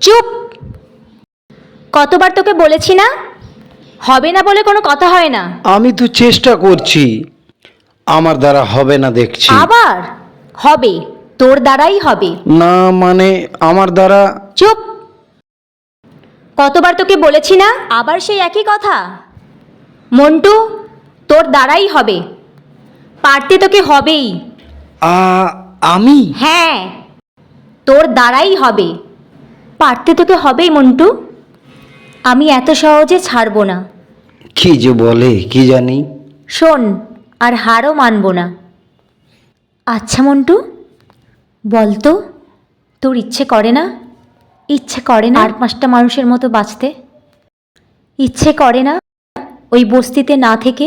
চুপ। কতবার তোকে বলেছি না? হবে না বলে কোনো কথা হয় না। আমি তো চেষ্টা করছি। আমার দ্বারা হবে না দেখছি। আবার? হবে। তোর দ্বারাই হবে। না মানে আমার দ্বারা? চুপ। কতবার তোকে বলেছি না? আবার সেই একই কথা। মন্টু তোর দ্বারাই হবে। পারতে তোকে হবেই। আ, আমি? হ্যাঁ। তোর দ্বারাই হবে। পারতে তোকে হবেই মন্টু। আমি এত সহজে ছাড়বো না। কি যে বলে কি জানি? শোন আর হারও মানব না। আচ্ছা মন্টু বলতো তোর ইচ্ছে করে না? ইচ্ছে করে না? আর পাঁচটা মানুষের মতো বাঁচতে। ইচ্ছে করে না ওই বস্তিতে না থেকে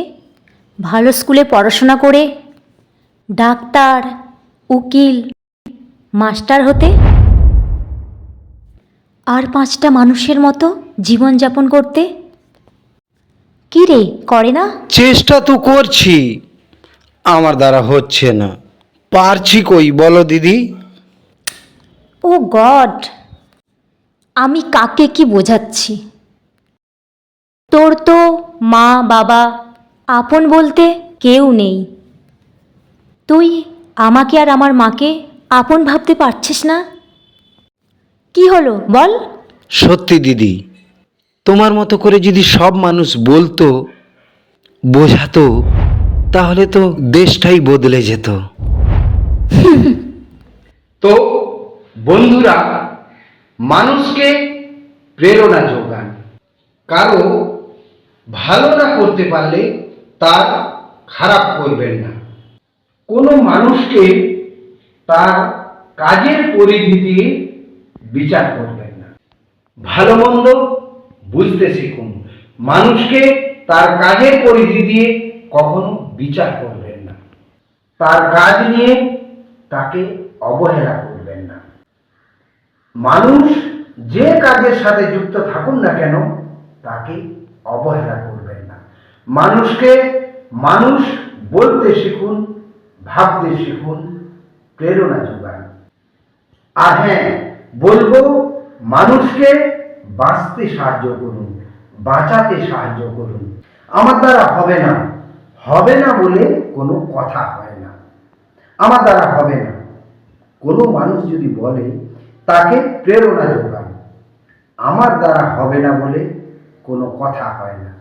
ভালো স্কুলে পড়াশোনা করে ডাক্তার উকিল মাস্টার হতে? আর পাঁচটা মানুষের মতো জীবনযাপন করতে? কি রে করে না? চেষ্টা তো করছি। আমার দ্বারা হচ্ছে না। পারছি কই বলো দিদি? ও গড আমি কাকে কি বোঝাচ্ছি? তোর তো মা বাবা আপন বলতে কেউ নেই। তুই আমাকে আর আমার মাকে আপন ভাবতে পারছিস না? কি হলো? বল। সত্যি দিদি তোমার মতো করে যদি সব মানুষ বলতো বোঝাতো তাহলে তো দেশটাই বদলে যেত। তো বন্ধুরা মানুষকে প্রেরণা যোগান। কারও ভালো না করতে পারলে তার খারাপ করবেন না। কোনো মানুষকে তার কাজের পরিধি দিয়ে বিচার করবেন না। ভালো মন্দ বুঝতে শিখুন। মানুষকে তার কাজের পরিধি দিয়ে কখনো বিচার করবেন না। তার কাজ নিয়ে তাকে অবহেলা করবেন না। মানুষ যে কাজের সাথে যুক্ত থাকুন না কেন, তাকে অবহেলা করবেন না। মানুষকে মানুষ বলতে শিখুন, ভাবতে শিখুন, প্রেরণা যোগান। আর হ্যাঁ বলব, মানুষকে বাঁচতে সাহায্য করুন, বাঁচাতে সাহায্য করুন। আমার দ্বারা হবে না। হবে না বলে কোনো কথা হয় না। আমার দ্বারা হবে না। কোনো মানুষ যদি বলে, তাকে প্রেরণা যোগান। আমার দ্বারা হবে না বলে কোনো কথা হয় না।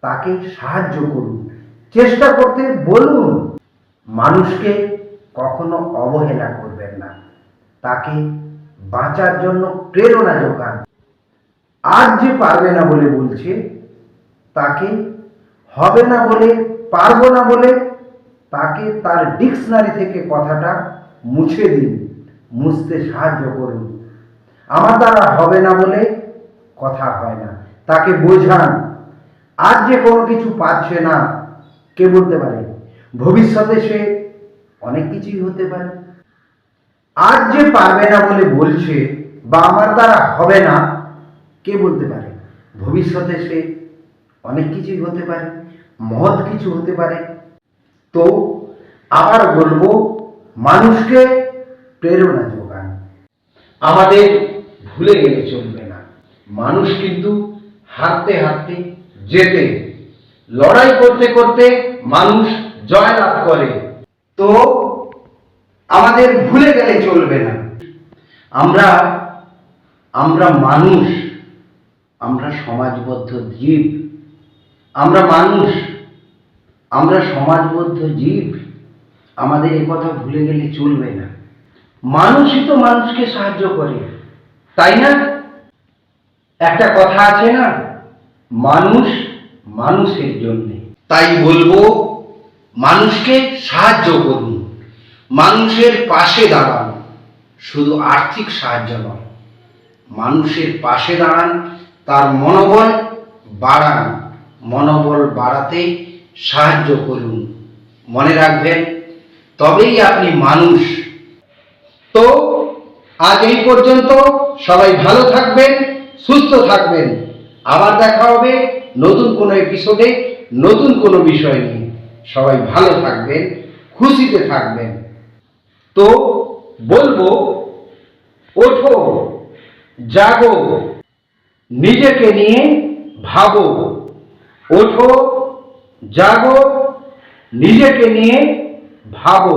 তাকে সাহায্য করুন। চেষ্টা করতে বলুন, মানুষকে কখনো অবহেলা করবেন না। তাকে বাঁচার জন্য প্রেরণা যোগান। আজ যে পারবে না বলে বলছে, তাকে হবে না বলে, পারব না বলে তাকে তার ডিকশনারি থেকে কথাটা মুছে দিন, মুছতে সাহায্য করুন। আমার দ্বারা হবে না বলে কথা হয় না। তাকে বোঝান। আজ যে কোনো কিছু পাচ্ছে না, কে বলতে পারে? ভবিষ্যতে সে অনেক কিছুই হতে পারে। আজ যে পারবে না বলে বলছে বা আমার দ্বারা হবে না, কে বলতে পারে? ভবিষ্যতে সে অনেক কিছুই হতে পারে, মহৎ কিছু হতে পারে। তো আবার বলব, মানুষকে প্রেরণা যোগান। আমাদের ভুলে গেলে চলবে না। মানুষ কিন্তু হাঁটতে হাঁটতে যেতে, লড়াই করতে করতে মানুষ জয়লাভ করে। তো আমাদের ভুলে গেলে চলবে না। আমরা আমরা মানুষ, আমরা সমাজবদ্ধ জীব। আমরা মানুষ, আমরা সমাজবদ্ধ জীব। আমাদের কথা ভুলে গেলে চলবে না। মানুষই তো মানুষকে সাহায্য করে। তাই না? একটা কথা আছে না, মানুষ মানুষের জন্য। তাই বলব, মানুষকে সাহায্য করুন। মানুষের পাশে দাঁড়ান, শুধু আর্থিক সাহায্য নয়, মানুষের পাশে দাঁড়ান, তার মনোবল বাড়ান, মনোবল বাড়াতে সাহায্য করুন। মনে রাখবেন, তবেই আপনি মানুষ। তো, আজ এই পর্যন্ত সবাই ভালো থাকবেন, সুস্থ থাকবেন। আবার দেখা হবে নতুন কোনো এপিসোডে নতুন কোনো বিষয় নিয়ে। সবাই ভালো থাকবেন, খুশিতে থাকবেন। তো বলব ওঠো জাগো নিজেকে নিয়ে ভাবো। ওঠো জাগো নিজেকে নিয়ে ভাবো।